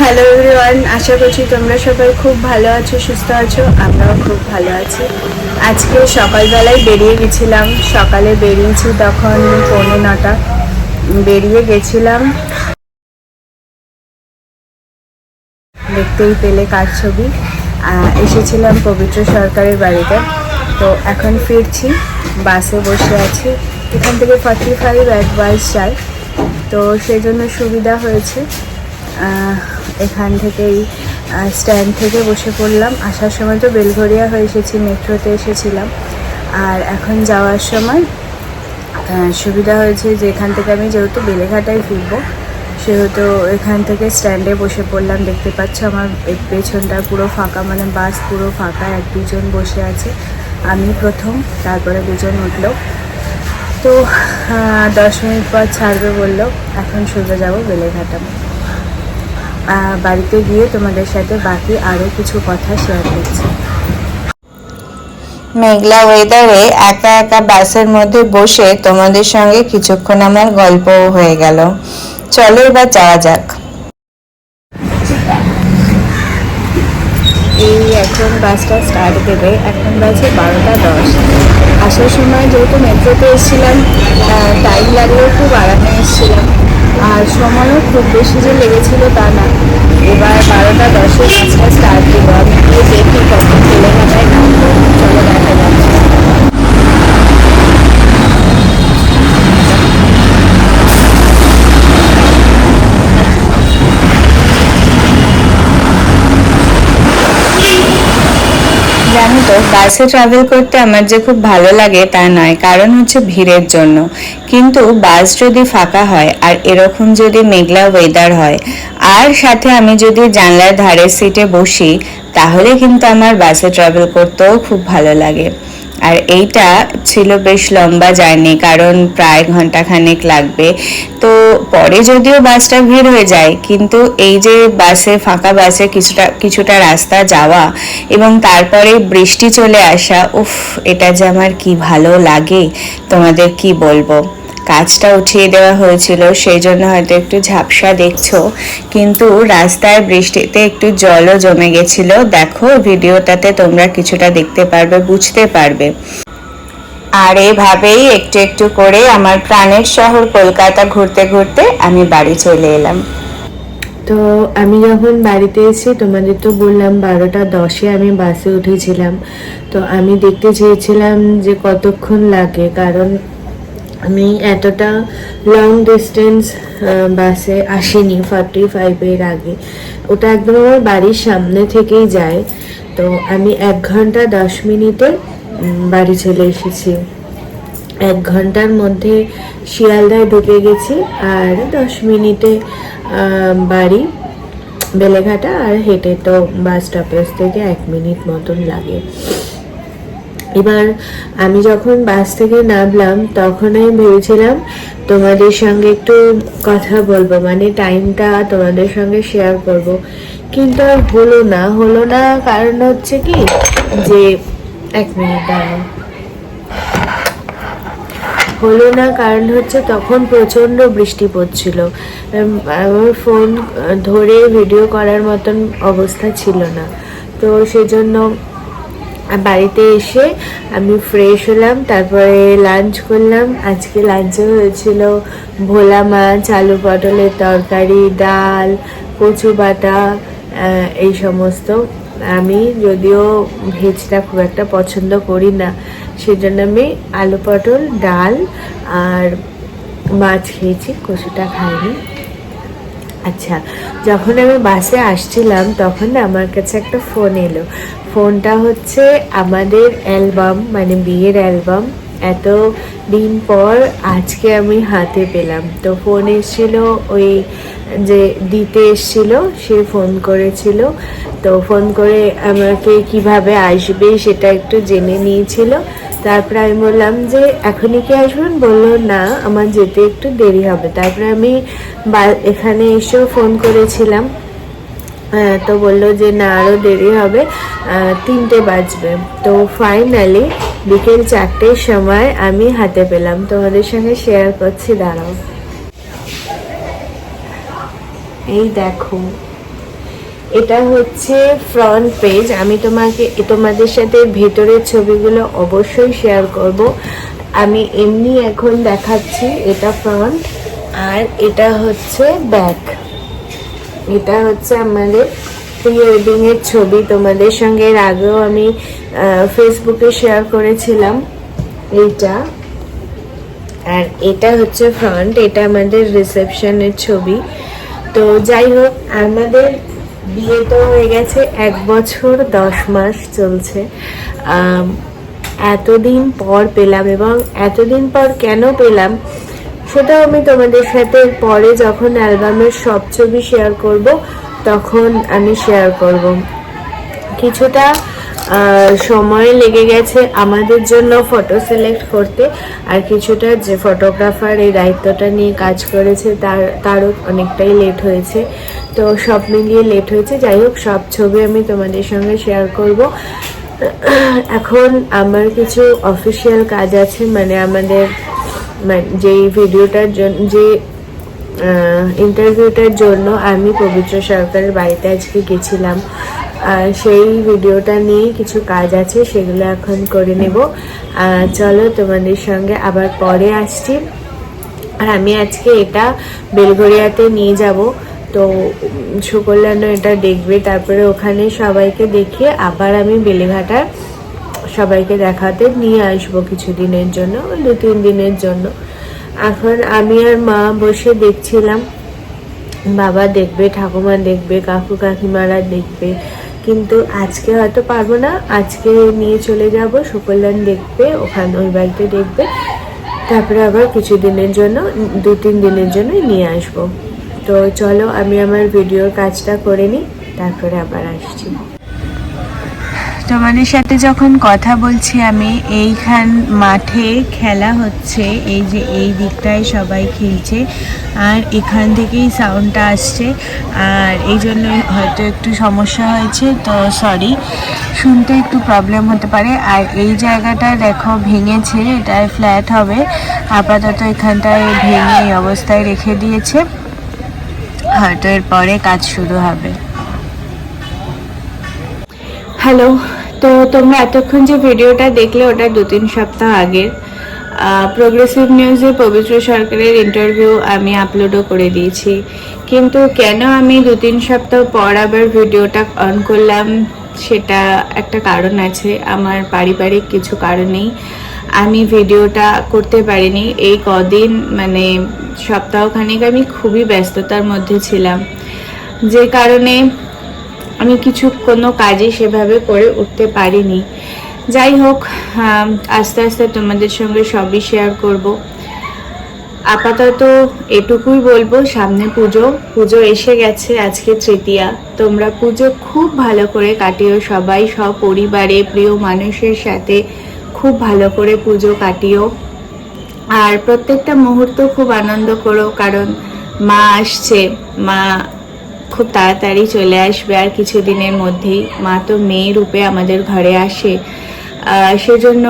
Hello everyone আশা করছি তোমরা সবাই খুব ভালো আছো, সুস্থ আছো, আমরাও খুব ভালো আছি। আজকে সকালবেলায় বেরিয়ে গেছিলাম। সকালে বেরিয়েছি তখন পৌনে নটা। বেরিয়ে গেছিলাম। দেখতেই পেলে কার ছবি। এসেছিলাম পবিত্র সরকারের বাড়িতে। তো এখন ফিরছি, বাসে বসে আছি। এখান থেকে ফর্টি ফাইভ বাস যায়। তো সেই জন্য সুবিধা হয়েছে। এখান থেকেই স্ট্যান্ড থেকে বসে পড়লাম। আসার সময় তো বেলঘরিয়া হয়ে এসেছি, মেট্রোতে এসেছিলাম। আর এখন যাওয়ার সময় সুবিধা হয়েছে যে এখান থেকে আমি যেহেতু বেলেঘাটায় ফিরবো, সেহেতু এখান থেকে স্ট্যান্ডে বসে পড়লাম। দেখতে পাচ্ছ আমার পেছনটা পুরো ফাঁকা মানে বাস পুরো ফাঁকা, এক দুজন বসে আছে। আমি প্রথম, তারপরে দুজন উঠল। তো দশ মিনিট পর ছাড়বে বলল, এখন সোজা যাব বেলেঘাটা। বাড়িতে গিয়ে তোমাদের সাথে বাকি আরও কিছু কথা শেয়ার করছি। মেঘলা ওয়েদারে একা একা বাসের মধ্যে বসে তোমাদের সঙ্গে কিছুক্ষণ আমার গল্পও হয়ে গেল। চলো এবার যাওয়া যাক। এই এখন বাসটা স্টার্ট দেবে এখন বাজে বারোটা দশ। আসার সময় যেহেতু মেট্রোতে এসেছিলাম টাইম লাগলেও খুব আরামে এসেছিলাম। আর সময়ও খুব বেশি যে লেগেছিল তা না। এবার বারোটা দশের বাসটা বাসে ট্রাভেল করতে আমার যে খুব ভালো লাগে তা নয়, কারণ হচ্ছে ভিড়ের জন্য। কিন্তু বাস যদি ফাঁকা হয় আর এরকম যদি মেঘলা ওয়েদার হয়, আর সাথে আমি যদি জানলার ধারের সিটে বসি, তাহলে কিন্তু আমার বাসে ট্রাভেল করতেও খুব ভালো লাগে। আর এইটা ছিল বেশ লম্বা জার্নি, কারণ প্রায় ঘন্টাখানেক লাগবে। তো পরে যদিও বাসটা ভিড় হয়ে যায়, কিন্তু এই যে বাসে, ফাঁকা বাসে কিছুটা কিছুটা রাস্তা যাওয়া এবং তারপরে বৃষ্টি চলে আসা, উফ, এটা যে আমার কি ভালো লাগে। তোমাদের কি বলব? কাজটা উঠিয়ে দেওয়া হয়েছিল, সেই জন্য হয়তো একটু ঝাপসা দেখছ। কিন্তু রাস্তায় বৃষ্টিতে একটু জলও জমে গেছিল। দেখো, ভিডিওটাতে তোমরা কিছুটা দেখতে পারবে, বুঝতে পারবে। আর এভাবেই একটু একটু করে আমার প্রাণের শহর কলকাতা ঘুরতে ঘুরতে আমি বাড়ি চলে এলাম। তো আমি যখন বাড়িতে এসেছি তোমাদের তো বললাম বারোটা দশে আমি বাসে উঠেছিলাম, তো আমি দেখতে চেয়েছিলাম যে কতক্ষণ লাগে, কারণ আমি এতটা লং ডিস্টেন্স বাসে আসিনি ফর্টি ফাইভের আগে। ওটা একদম আমার বাড়ির সামনে থেকেই যায়। তো আমি এক ঘণ্টা দশ মিনিটে বাড়ি চলে এসেছি। এক ঘণ্টার মধ্যে শিয়ালদায় ঢুকে গেছি আর দশ মিনিটে বাড়ি, বেলেঘাটা আর হেঁটে তো বাস স্টপেজ থেকে এক মিনিট মতন লাগে। এবার আমি যখন বাস থেকে নামলাম তখন আমি ভেবেছিলাম তোমাদের সঙ্গে একটু কথা বলব মানে টাইমটা তোমাদের সঙ্গে শেয়ার করব। কিন্তু আর হলো না হলো না কারণ হচ্ছে কি যে, এক মিনিট হলো না কারণ হচ্ছে তখন প্রচণ্ড বৃষ্টি পড়ছিল। আমার ফোন ধরে ভিডিও করার মতন অবস্থা ছিল না। তো সেজন্য বাড়িতে এসে আমি ফ্রেশ হলাম, তারপরে লাঞ্চ করলাম। আজকে লাঞ্চে হয়েছিল ভোলা মাছ, আলু পটলের তরকারি, ডাল, কচু বাটা এই সমস্ত। আমি যদিও ভেজটা খুব একটা পছন্দ করি না, সেজন্য আমি আলু পটল, ডাল আর মাছ খেয়েছি, কচুটা খাইনি। আচ্ছা যখন আমি বাসে আসছিলাম, তখন আমার কাছে একটা ফোন এলো। ফোনটা হচ্ছে আমাদের অ্যালবাম মানে বিয়ের অ্যালবাম এত দিন পর আজকে আমি হাতে পেলাম। তো ফোন এসেছিল ওই যে দিতে এসেছিল, সে ফোন করেছিল। তো ফোন করে আমাকে কীভাবে আসবে সেটা একটু জেনে নিয়েছিল। তারপরে আমি বললাম যে, এখনই কি আসবেন? বলল, না, আমার যেতে একটু দেরি হবে। তারপরে আমি এখানে এসেও ফোন করেছিলাম। তো বলল যে, না আরও দেরি হবে। তিনটে বাজবে। তো ফাইনালি বিকেল চারটের সময় আমি হাতে পেলাম। তোমাদের সঙ্গে শেয়ার করছি, দাঁড়াও। এই দেখো। এটা হচ্ছে ফ্রন্ট পেজ আমি তোমাকে, তোমাদের সাথে ভেতরের ছবিগুলো অবশ্যই শেয়ার করব। আমি এমনি এখন দেখাচ্ছি এটা ফ্রন্ট আর এটা হচ্ছে ব্যাক এটা হচ্ছে আমাদের প্রি ওয়েডিংয়ের ছবি। তোমাদের সঙ্গে এর আগেও আমি ফেসবুকে শেয়ার করেছিলাম এইটা। আর এটা হচ্ছে ফ্রন্ট এটা আমাদের রিসেপশনের ছবি। তো যাই হোক, আমাদের বিয়ে তো হয়ে গেছে, এক বছর, দশ মাস চলছে। এতদিন পর পেলাম এবং এতদিন পর কেন পেলাম, সেটাও আমি তোমাদের সাথে পরে যখন অ্যালবামের সব ছবি শেয়ার করব, তখন আমি শেয়ার করব। কিছুটা সময় লেগে গেছে আমাদের জন্য ফটো সিলেক্ট করতে, আর কিছুটা যে ফটোগ্রাফার এই দায়িত্বটা নিয়ে কাজ করেছে, তার, তারও অনেকটাই লেট হয়েছে। তো সব মিলিয়ে লেট হয়েছে। যাই হোক, সব ছবি আমি তোমাদের সঙ্গে শেয়ার করব। এখন আমার কিছু অফিসিয়াল কাজ আছে মানে আমাদের মানে যেই ভিডিওটার জন্য যে ইন্টারভিউটার জন্য আমি পবিত্র সরকারের বাড়িতে আজকে গেছিলাম। আর সেই ভিডিওটা নিয়ে কিছু কাজ আছে, সেগুলো এখন করে নেব। চলো তোমাদের সঙ্গে আবার পরে আসছি। আর আমি আজকে এটা বেলগড়িয়াতে নিয়ে যাব। তো সুকল্যাণও এটা দেখবে। তারপরে ওখানে সবাইকে দেখিয়ে আবার আমি বেলেঘাটার সবাইকে দেখাতে নিয়ে আসব কিছু দিনের জন্য, দু, তিন দিনের জন্য। এখন আমি আর মা বসে দেখছিলাম। বাবা দেখবে, ঠাকুমা দেখবে, কাকু কাকিমারা দেখবে। কিন্তু আজকে হয়তো পারব না, আজকে নিয়ে চলে যাব, সুকল্যাণ দেখবে, ওখানে, ওই বাড়িতে দেখবে। তারপরে আবার কিছু দিনের জন্য, দু, তিন দিনের জন্য নিয়ে আসব। তো চলো আমি আমার ভিডিওর কাজটা করে নিই, তারপরে আবার আসছি। তোমাদের সাথে যখন কথা বলছি আমি, এইখান মাঠে খেলা হচ্ছে, এই যে এই দিকটায় সবাই খেলছে, আর এখান থেকেই সাউন্ডটা আসছে, আর এই জন্য হয়তো একটু সমস্যা হয়েছে, তো সরি শুনতে একটু প্রবলেম হতে পারে, আর এই জায়গাটা দেখো ভেঙেছে, এটায় ফ্ল্যাট হবে, আপাতত এখানটায় ভেঙে এই অবস্থায় রেখে দিয়েছে। হয়তো এরপরে কাজ শুরু হবে। হ্যালো, তো তোমরা এতক্ষণ যে ভিডিওটা দেখলে ওটা দু তিন সপ্তাহ আগের প্রোগ্রেসিভ নিউজে পবিত্র সরকারের ইন্টারভিউ আমি আপলোডও করে দিয়েছি। কিন্তু কেন আমি দু তিন সপ্তাহ পর আবার ভিডিওটা অন করলাম, সেটা একটা কারণ আছে। আমার পারিবারিক কিছু কারণেই আমি ভিডিওটা করতে পারিনি। এই কদিন মানে সপ্তাহখানেক আমি খুবই ব্যস্ততার মধ্যে ছিলাম। যে কারণে আমি কিছু কোনো কাজই সেভাবে করে উঠতে পারিনি। যাই হোক আস্তে আস্তে তোমাদের সঙ্গে সবই শেয়ার করব। আপাতত এটুকুই বলব, সামনে পুজো। পুজো এসে গেছে আজকে তৃতীয়া। তোমরা পুজো খুব ভালো করে কাটিও সবাই, সপরিবারে, প্রিয় মানুষের সাথে। খুব ভালো করে পুজো কাটিও। আর প্রত্যেকটা মুহূর্ত খুব আনন্দ করো, কারণ মা আসছে, মা খুব তাড়াতাড়ি চলে আসবে আর কিছুদিনের মধ্যেই। মা তো মেয়ে রূপে আমাদের ঘরে আসে। সেজন্য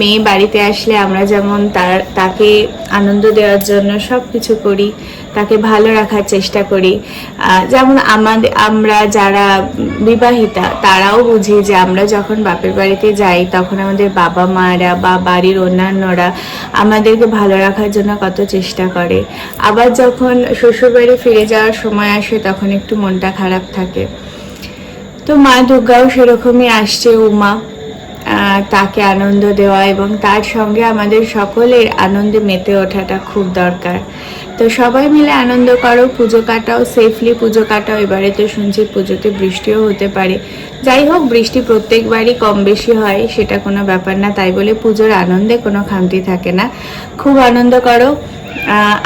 মেয়ে বাড়িতে আসলে আমরা যেমন তার, তাকে আনন্দ দেওয়ার জন্য সব কিছু করি, তাকে ভালো রাখার চেষ্টা করি। যেমন আমাদের আমরা যারা বিবাহিতা, তারাও বুঝি যে আমরা যখন বাপের বাড়িতে যাই, তখন আমাদের বাবা মারা বা বাড়ির অন্যান্যরা আমাদেরকে ভালো রাখার জন্য কত চেষ্টা করে। আবার যখন শ্বশুরবাড়ি ফিরে যাওয়ার সময় আসে, তখন একটু মনটা খারাপ থাকে। তো মা দুর্গাও সেরকমই আসছে, উমা। তাকে আনন্দ দেওয়া এবং তার সঙ্গে আমাদের সকলের আনন্দে মেতে ওঠাটা খুব দরকার। তো সবাই মিলে আনন্দ করো, পুজো কাটাও সেফলি পুজো কাটাও। এবারে তো শুনছি পুজোতে বৃষ্টিও হতে পারে। যাই হোক, বৃষ্টি প্রত্যেকবারই কম বেশি হয়, সেটা কোনো ব্যাপার না। তাই বলে পুজোর আনন্দে কোনো খামতি থাকে না। খুব আনন্দ করো।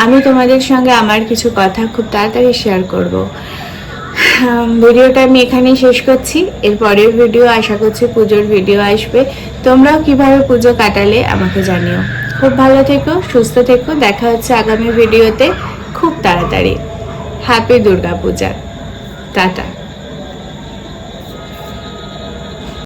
আমি তোমাদের সঙ্গে আমার কিছু কথা খুব তাড়াতাড়ি শেয়ার করব। ভিডিওটা আমি এখানেই শেষ করছি। এরপরের ভিডিও আশা করছি পুজোর ভিডিও আসবে। তোমরাও কীভাবে পুজো কাটালে আমাকে জানিও। খুব ভালো থেকো, সুস্থ থেকো। দেখা হচ্ছে আগামী ভিডিওতে খুব তাড়াতাড়ি। Happy Durga Puja tata.